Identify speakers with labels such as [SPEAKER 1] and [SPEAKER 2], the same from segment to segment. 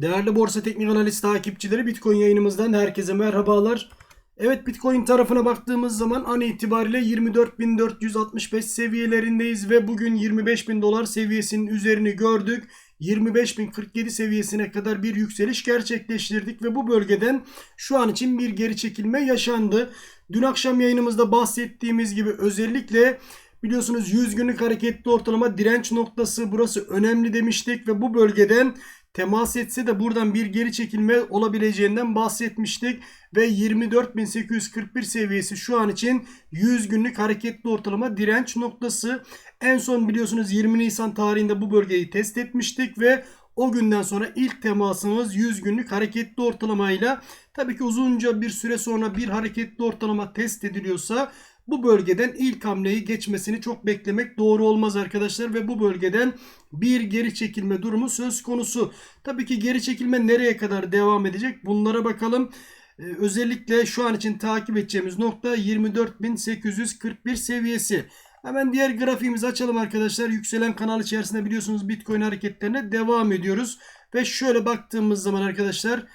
[SPEAKER 1] Değerli Borsa Teknik Analiz takipçileri Bitcoin yayınımızdan herkese merhabalar. Evet Bitcoin tarafına baktığımız zaman an itibariyle 24.465 seviyelerindeyiz ve bugün 25.000 dolar seviyesinin üzerini gördük. 25.047 seviyesine kadar bir yükseliş gerçekleştirdik ve bu bölgeden şu an için bir geri çekilme yaşandı. Dün akşam yayınımızda bahsettiğimiz gibi özellikle biliyorsunuz 100 günlük hareketli ortalama direnç noktası burası önemli demiştik ve bu bölgeden temas etse de buradan bir geri çekilme olabileceğinden bahsetmiştik. Ve 24.841 seviyesi şu an için 100 günlük hareketli ortalama direnç noktası. En son biliyorsunuz 20 Nisan tarihinde bu bölgeyi test etmiştik ve o günden sonra ilk temasımız 100 günlük hareketli ortalamayla tabii ki uzunca bir süre sonra bir hareketli ortalama test ediliyorsa bu bölgeden ilk hamleyi geçmesini çok beklemek doğru olmaz arkadaşlar ve bu bölgeden bir geri çekilme durumu söz konusu. Tabii ki geri çekilme nereye kadar devam edecek bunlara bakalım. Ee, özellikle şu an için takip edeceğimiz nokta 24.841 seviyesi. Hemen diğer grafiğimizi açalım arkadaşlar. Yükselen kanal içerisinde biliyorsunuz Bitcoin hareketlerine devam ediyoruz. Ve şöyle baktığımız zaman arkadaşlar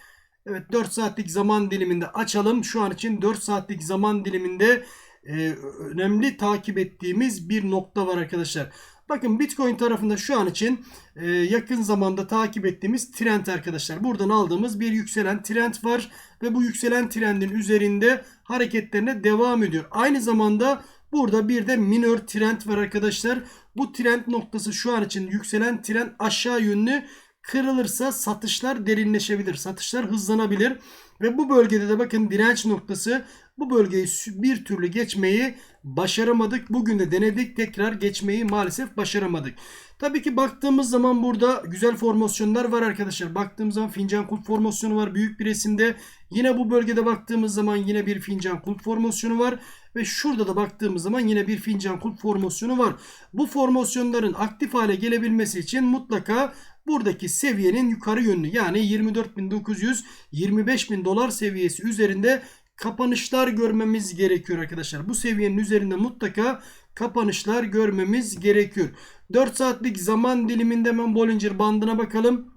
[SPEAKER 1] evet 4 saatlik zaman diliminde açalım. Şu an için 4 saatlik zaman diliminde e, önemli takip ettiğimiz bir nokta var arkadaşlar. Bakın Bitcoin tarafında şu an için e, yakın zamanda takip ettiğimiz trend arkadaşlar. Buradan aldığımız bir yükselen trend var ve bu yükselen trendin üzerinde hareketlerine devam ediyor. Aynı zamanda burada bir de minor trend var arkadaşlar. Bu trend noktası şu an için yükselen trend aşağı yönlü kırılırsa satışlar derinleşebilir. Satışlar hızlanabilir. Ve bu bölgede de bakın direnç noktası bu bölgeyi bir türlü geçmeyi başaramadık. Bugün de denedik tekrar geçmeyi maalesef başaramadık. Tabii ki baktığımız zaman burada güzel formasyonlar var arkadaşlar. Baktığımız zaman fincan kulp formasyonu var büyük bir resimde. Yine bu bölgede baktığımız zaman yine bir fincan kulp formasyonu var. Ve şurada da baktığımız zaman yine bir fincan kulp formasyonu var. Bu formasyonların aktif hale gelebilmesi için mutlaka buradaki seviyenin yukarı yönlü yani 24.900 25.000 dolar seviyesi üzerinde kapanışlar görmemiz gerekiyor arkadaşlar. Bu seviyenin üzerinde mutlaka kapanışlar görmemiz gerekiyor. 4 saatlik zaman diliminde hemen Bollinger bandına bakalım.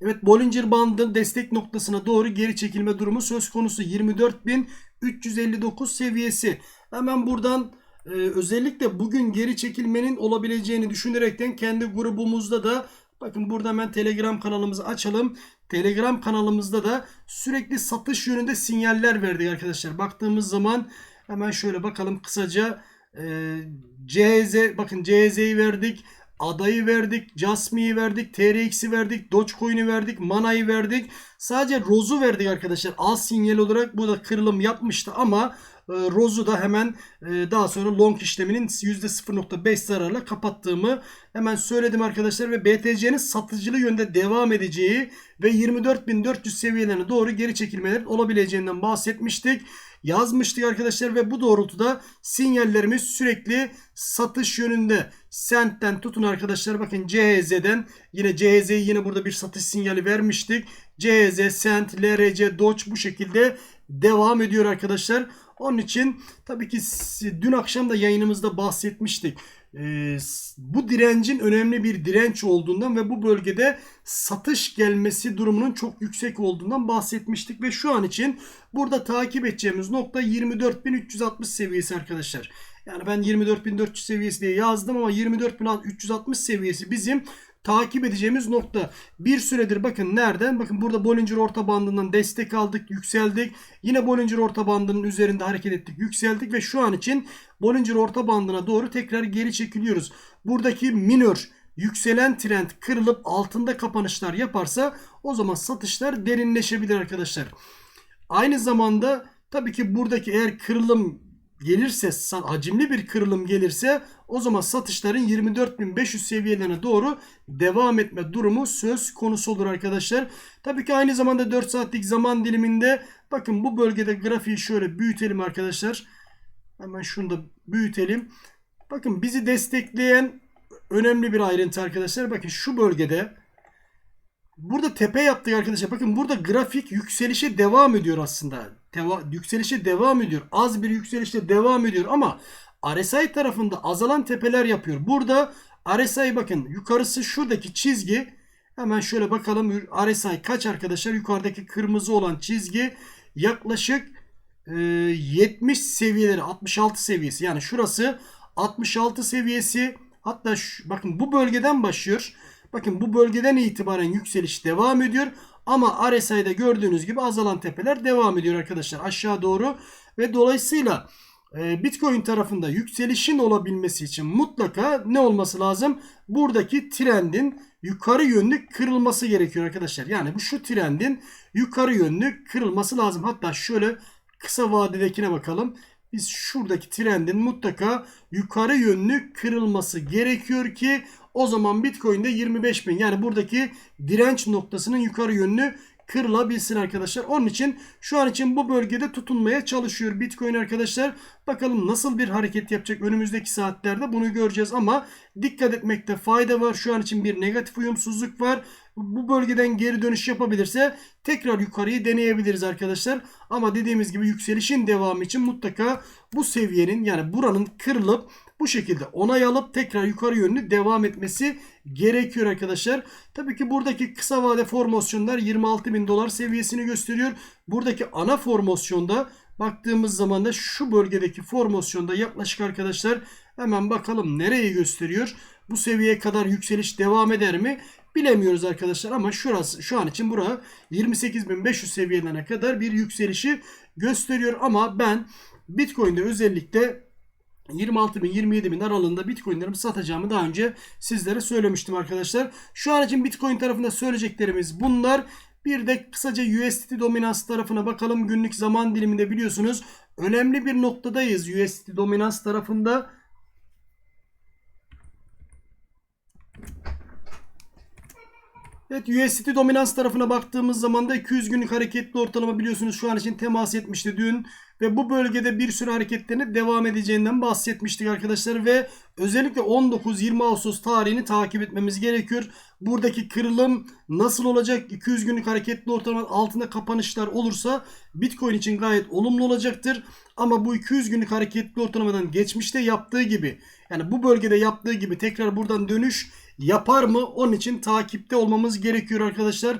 [SPEAKER 1] Evet Bollinger bandın destek noktasına doğru geri çekilme durumu söz konusu. 24.359 seviyesi. Hemen buradan e, özellikle bugün geri çekilmenin olabileceğini düşünerekten kendi grubumuzda da Bakın burada hemen Telegram kanalımızı açalım. Telegram kanalımızda da sürekli satış yönünde sinyaller verdik arkadaşlar. Baktığımız zaman hemen şöyle bakalım kısaca. Ee, CZ bakın CZ'yi verdik. Adayı verdik, Jasmi'yi verdik, TRX'i verdik, Dogecoin'i verdik, Mana'yı verdik. Sadece Rose'u verdik arkadaşlar. Az sinyal olarak bu da kırılım yapmıştı ama e, Rose'u da hemen e, daha sonra long işleminin %0.5 zararla kapattığımı hemen söyledim arkadaşlar ve BTC'nin satıcılı yönde devam edeceği ve 24.400 seviyelerine doğru geri çekilmeler olabileceğinden bahsetmiştik yazmıştık arkadaşlar ve bu doğrultuda sinyallerimiz sürekli satış yönünde. Sent'ten tutun arkadaşlar bakın CHZ'den yine CHZ'yi yine burada bir satış sinyali vermiştik. CHZ, Sent, LRC, Doge bu şekilde devam ediyor arkadaşlar. Onun için tabii ki dün akşam da yayınımızda bahsetmiştik. Ee, bu direncin önemli bir direnç olduğundan ve bu bölgede satış gelmesi durumunun çok yüksek olduğundan bahsetmiştik ve şu an için burada takip edeceğimiz nokta 24.360 seviyesi arkadaşlar. Yani ben 24.400 seviyesi diye yazdım ama 24.360 seviyesi bizim takip edeceğimiz nokta. Bir süredir bakın nereden? Bakın burada Bollinger orta bandından destek aldık, yükseldik. Yine Bollinger orta bandının üzerinde hareket ettik, yükseldik ve şu an için Bollinger orta bandına doğru tekrar geri çekiliyoruz. Buradaki minor yükselen trend kırılıp altında kapanışlar yaparsa o zaman satışlar derinleşebilir arkadaşlar. Aynı zamanda tabii ki buradaki eğer kırılım gelirse hacimli bir kırılım gelirse o zaman satışların 24.500 seviyelerine doğru devam etme durumu söz konusu olur arkadaşlar. Tabii ki aynı zamanda 4 saatlik zaman diliminde bakın bu bölgede grafiği şöyle büyütelim arkadaşlar. Hemen şunu da büyütelim. Bakın bizi destekleyen önemli bir ayrıntı arkadaşlar. Bakın şu bölgede burada tepe yaptık arkadaşlar. Bakın burada grafik yükselişe devam ediyor aslında. Deva yükselişe devam ediyor. Az bir yükselişte devam ediyor ama RSI tarafında azalan tepeler yapıyor. Burada RSI bakın yukarısı şuradaki çizgi Hemen şöyle bakalım RSI kaç arkadaşlar? Yukarıdaki kırmızı olan çizgi yaklaşık e, 70 seviyeleri 66 seviyesi. Yani şurası 66 seviyesi. Hatta şu, bakın bu bölgeden başlıyor. Bakın bu bölgeden itibaren yükseliş devam ediyor. Ama RSI'de gördüğünüz gibi azalan tepeler devam ediyor arkadaşlar aşağı doğru. Ve dolayısıyla e, Bitcoin tarafında yükselişin olabilmesi için mutlaka ne olması lazım? Buradaki trendin yukarı yönlü kırılması gerekiyor arkadaşlar. Yani bu şu trendin yukarı yönlü kırılması lazım. Hatta şöyle kısa vadedekine bakalım. Biz şuradaki trendin mutlaka yukarı yönlü kırılması gerekiyor ki o zaman Bitcoin'de 25 bin yani buradaki direnç noktasının yukarı yönlü kırılabilsin arkadaşlar. Onun için şu an için bu bölgede tutunmaya çalışıyor Bitcoin arkadaşlar. Bakalım nasıl bir hareket yapacak önümüzdeki saatlerde bunu göreceğiz ama dikkat etmekte fayda var. Şu an için bir negatif uyumsuzluk var. Bu bölgeden geri dönüş yapabilirse tekrar yukarıyı deneyebiliriz arkadaşlar. Ama dediğimiz gibi yükselişin devamı için mutlaka bu seviyenin yani buranın kırılıp bu şekilde onay alıp tekrar yukarı yönlü devam etmesi gerekiyor arkadaşlar. Tabii ki buradaki kısa vade formasyonlar 26 bin dolar seviyesini gösteriyor. Buradaki ana formasyonda baktığımız zaman da şu bölgedeki formasyonda yaklaşık arkadaşlar hemen bakalım nereye gösteriyor. Bu seviyeye kadar yükseliş devam eder mi? Bilemiyoruz arkadaşlar ama şurası şu an için bura 28.500 seviyelerine kadar bir yükselişi gösteriyor ama ben Bitcoin'de özellikle 26 bin 27 bin aralığında Bitcoin'lerimi satacağımı daha önce sizlere söylemiştim arkadaşlar. Şu an için Bitcoin tarafında söyleyeceklerimiz bunlar. Bir de kısaca USDT dominans tarafına bakalım. Günlük zaman diliminde biliyorsunuz önemli bir noktadayız USDT dominans tarafında. Evet USDT dominans tarafına baktığımız zaman da 200 günlük hareketli ortalama biliyorsunuz şu an için temas etmişti dün. Ve bu bölgede bir sürü hareketlerine devam edeceğinden bahsetmiştik arkadaşlar. Ve özellikle 19-20 Ağustos tarihini takip etmemiz gerekiyor. Buradaki kırılım nasıl olacak? 200 günlük hareketli ortalamanın altında kapanışlar olursa Bitcoin için gayet olumlu olacaktır. Ama bu 200 günlük hareketli ortalamadan geçmişte yaptığı gibi yani bu bölgede yaptığı gibi tekrar buradan dönüş yapar mı? Onun için takipte olmamız gerekiyor arkadaşlar.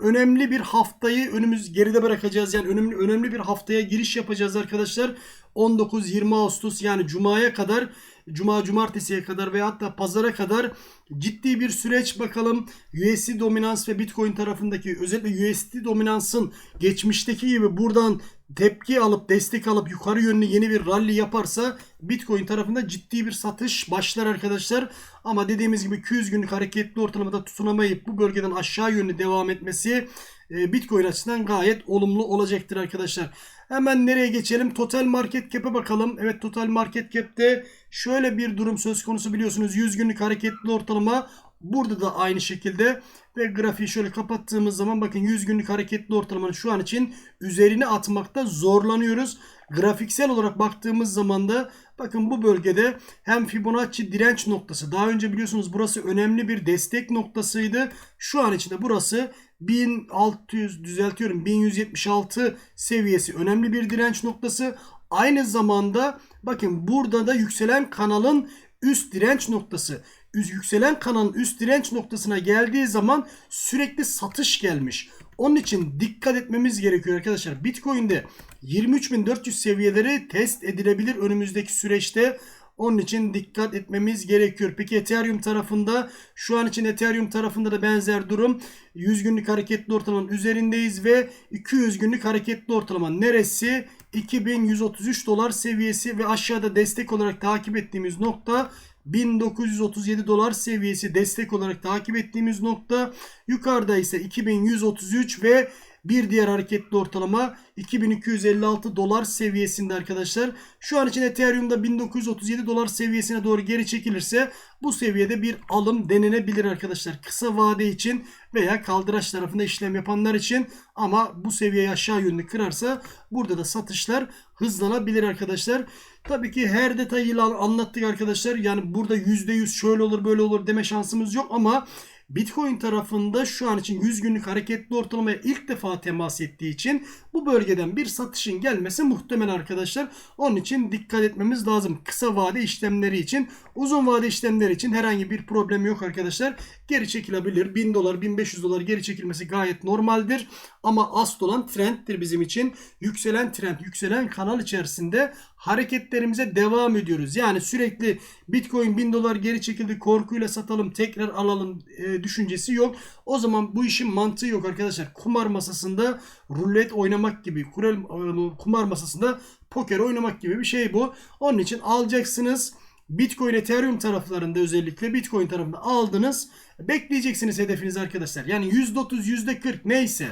[SPEAKER 1] Önemli bir haftayı önümüz geride bırakacağız. Yani önemli önemli bir haftaya giriş yapacağız arkadaşlar. 19-20 Ağustos yani Cuma'ya kadar Cuma cumartesiye kadar veya hatta pazara kadar ciddi bir süreç bakalım. USD dominans ve Bitcoin tarafındaki özellikle USD dominansın geçmişteki gibi buradan tepki alıp destek alıp yukarı yönlü yeni bir rally yaparsa Bitcoin tarafında ciddi bir satış başlar arkadaşlar. Ama dediğimiz gibi 200 günlük hareketli ortalamada tutunamayıp bu bölgeden aşağı yönlü devam etmesi e, Bitcoin açısından gayet olumlu olacaktır arkadaşlar. Hemen nereye geçelim? Total market cap'e bakalım. Evet total market cap'te şöyle bir durum söz konusu biliyorsunuz. 100 günlük hareketli ortalama Burada da aynı şekilde ve grafiği şöyle kapattığımız zaman bakın 100 günlük hareketli ortalamanın şu an için üzerine atmakta zorlanıyoruz. Grafiksel olarak baktığımız zaman da bakın bu bölgede hem Fibonacci direnç noktası daha önce biliyorsunuz burası önemli bir destek noktasıydı. Şu an içinde burası 1600 düzeltiyorum 1176 seviyesi önemli bir direnç noktası. Aynı zamanda bakın burada da yükselen kanalın üst direnç noktası yükselen kanalın üst direnç noktasına geldiği zaman sürekli satış gelmiş. Onun için dikkat etmemiz gerekiyor arkadaşlar. Bitcoin'de 23.400 seviyeleri test edilebilir önümüzdeki süreçte. Onun için dikkat etmemiz gerekiyor. Peki Ethereum tarafında şu an için Ethereum tarafında da benzer durum. 100 günlük hareketli ortalamanın üzerindeyiz ve 200 günlük hareketli ortalama neresi? 2133 dolar seviyesi ve aşağıda destek olarak takip ettiğimiz nokta 1937 dolar seviyesi destek olarak takip ettiğimiz nokta. Yukarıda ise 2133 ve bir diğer hareketli ortalama 2256 dolar seviyesinde arkadaşlar. Şu an için Ethereum'da 1937 dolar seviyesine doğru geri çekilirse bu seviyede bir alım denenebilir arkadaşlar. Kısa vade için veya kaldıraç tarafında işlem yapanlar için ama bu seviyeyi aşağı yönlü kırarsa burada da satışlar hızlanabilir arkadaşlar. Tabii ki her detayıyla anlattık arkadaşlar. Yani burada %100 şöyle olur böyle olur deme şansımız yok ama Bitcoin tarafında şu an için 100 günlük hareketli ortalamaya ilk defa temas ettiği için bu bölgeden bir satışın gelmesi muhtemel arkadaşlar. Onun için dikkat etmemiz lazım. Kısa vade işlemleri için, uzun vade işlemleri için herhangi bir problem yok arkadaşlar. Geri çekilebilir. 1000 dolar, 1500 dolar geri çekilmesi gayet normaldir. Ama asıl olan trenddir bizim için. Yükselen trend, yükselen kanal içerisinde hareketlerimize devam ediyoruz. Yani sürekli Bitcoin 1000 dolar geri çekildi korkuyla satalım tekrar alalım e, düşüncesi yok. O zaman bu işin mantığı yok arkadaşlar. Kumar masasında rulet oynamak gibi, kural- kumar masasında poker oynamak gibi bir şey bu. Onun için alacaksınız. Bitcoin Ethereum taraflarında özellikle Bitcoin tarafında aldınız. Bekleyeceksiniz hedefiniz arkadaşlar. Yani %30 %40 neyse.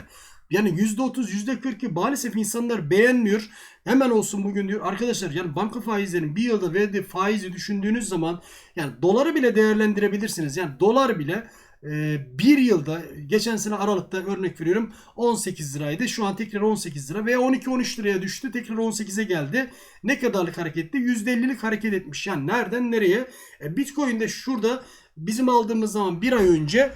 [SPEAKER 1] Yani %30 %40'ı maalesef insanlar beğenmiyor. Hemen olsun bugün diyor. Arkadaşlar yani banka faizlerinin bir yılda verdiği faizi düşündüğünüz zaman yani doları bile değerlendirebilirsiniz. Yani dolar bile e, bir yılda geçen sene Aralık'ta örnek veriyorum 18 liraydı. Şu an tekrar 18 lira veya 12-13 liraya düştü. Tekrar 18'e geldi. Ne kadarlık hareketti? %50'lik hareket etmiş. Yani nereden nereye? E, Bitcoin'de şurada bizim aldığımız zaman bir ay önce 10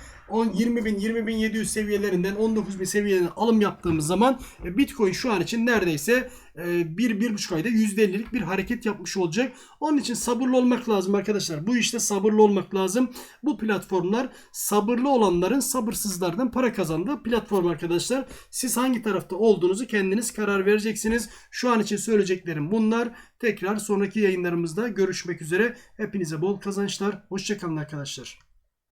[SPEAKER 1] 20 bin 20 bin 700 seviyelerinden 19 bin seviyelerinden alım yaptığımız zaman e, Bitcoin şu an için neredeyse e, bir bir buçuk ayda %50'lik bir hareket yapmış olacak. Onun için sabırlı olmak lazım arkadaşlar. Bu işte sabırlı olmak lazım. Bu platformlar sabırlı olanların sabırsızlardan para kazandığı platform arkadaşlar. Siz hangi tarafta olduğunuzu kendiniz karar vereceksiniz. Şu an için söyleyeceklerim bunlar. Tekrar sonraki yayınlarımızda görüşmek üzere. Hepinize bol kazançlar. Hoşçakalın arkadaşlar.